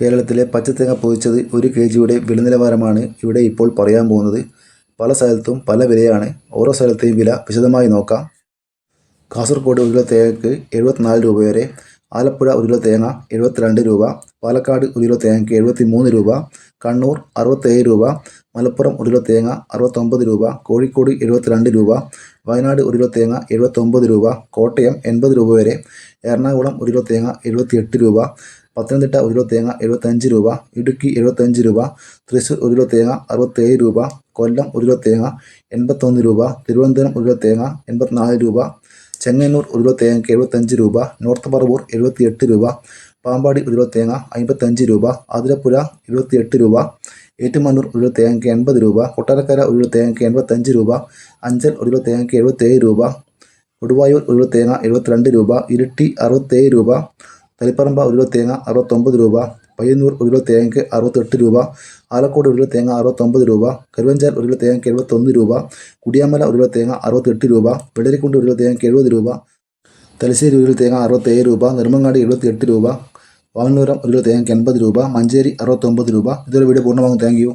കേരളത്തിലെ പച്ചത്തേങ്ങ പൊതിച്ചത് ഒരു കെ ജിയുടെ വില നിലവാരമാണ് ഇവിടെ ഇപ്പോൾ പറയാൻ പോകുന്നത്. പല സ്ഥലത്തും പല വിലയാണ്. ഓരോ സ്ഥലത്തെയും വില വിശദമായി നോക്കാം. കാസർഗോഡ് ഒരു കിലോ തേങ്ങയ്ക്ക് എഴുപത്തിനാല് രൂപ വരെ ആലപ്പുഴ ഒരു കിലോ തേങ്ങ എഴുപത്തിരണ്ട് രൂപ പാലക്കാട് ഒരു കിലോ തേങ്ങയ്ക്ക് എഴുപത്തി മൂന്ന് രൂപ കണ്ണൂർ അറുപത്തേഴ് രൂപ മലപ്പുറം ഒരു കിലോ തേങ്ങ അറുപത്തൊമ്പത് രൂപ കോഴിക്കോട് എഴുപത്തിരണ്ട് രൂപ വയനാട് ഒരു കിലോ തേങ്ങ എഴുപത്തൊമ്പത് രൂപ കോട്ടയം എൺപത് രൂപ വരെ എറണാകുളം ഒരു കിലോ തേങ്ങ എഴുപത്തിയെട്ട് രൂപ പത്തനംതിട്ട ഒരു കിലോ തേങ്ങ എഴുപത്തഞ്ച് രൂപ ഇടുക്കി എഴുപത്തഞ്ച് രൂപ തൃശ്ശൂർ ഒരു കിലോ തേങ്ങ അറുപത്തേഴ് രൂപ കൊല്ലം ഒരു കിലോ തേങ്ങ എൺപത്തൊന്ന് രൂപ തിരുവനന്തപുരം ഒരു കിലോ തേങ്ങ എൺപത്തിനാല് രൂപ ചെങ്ങന്നൂർ ഒരു കിലോ തേങ്ങയ്ക്ക് എഴുപത്തഞ്ച് രൂപ നോർത്ത് പറവൂർ എഴുപത്തിയെട്ട് രൂപ പാമ്പാടി ഒരു കിലോ തേങ്ങ അമ്പത്തഞ്ച് രൂപ ആതിരപ്പുഴ എഴുപത്തിയെട്ട് രൂപ ഏറ്റുമാനൂർ ഒരു കിലോ തേങ്ങയ്ക്ക് എൺപത് രൂപ കൊട്ടാരക്കര ഒരു കിലോ തേങ്ങയ്ക്ക് എൺപത്തഞ്ച് രൂപ അഞ്ചൽ ഒരു കിലോ തേങ്ങയ്ക്ക് എഴുപത്തേഴ് രൂപ കൊടുവായൂർ ഒരു കിലോ തേങ്ങ എഴുപത്തിരണ്ട് രൂപ ഇരിട്ടി അറുപത്തേഴ് രൂപ തളിപ്പറമ്പ ഒരു കിലോ തേങ്ങ അറുപത്തൊമ്പത് രൂപ പയ്യന്നൂർ ഒരു കിലോ തേങ്ങയ്ക്ക് അറുപത്തെട്ട് രൂപ ആലക്കോട് ഒരു കിലോ തേങ്ങ അറുപത്തൊമ്പത് രൂപ കരുവഞ്ചാൽ ഒരു കിലോ തേങ്ങയ്ക്ക് എഴുപത്തൊന്ന് രൂപ കുടിയാമല ഒരു കിലോ തേങ്ങ അറുപത്തെട്ട് രൂപ വെള്ളരിക്കുണ്ട് ഒരു കിലോ തേങ്ങയ്ക്ക് എഴുപത് രൂപ തലശ്ശേരി ഒരു കിലോ തേങ്ങ അറുപത്തേഴ് രൂപ നെടുമങ്ങാടി എഴുപത്തിയെട്ട് രൂപ വാങ്ങന്നൂരം ഒരു കിലോ തേങ്ങയ്ക്ക് എൺപത് രൂപ മഞ്ചേരി അറുപത്തൊമ്പത് രൂപ. ഇതൊരു വീഡിയോ പൂർണമാകും. Thank you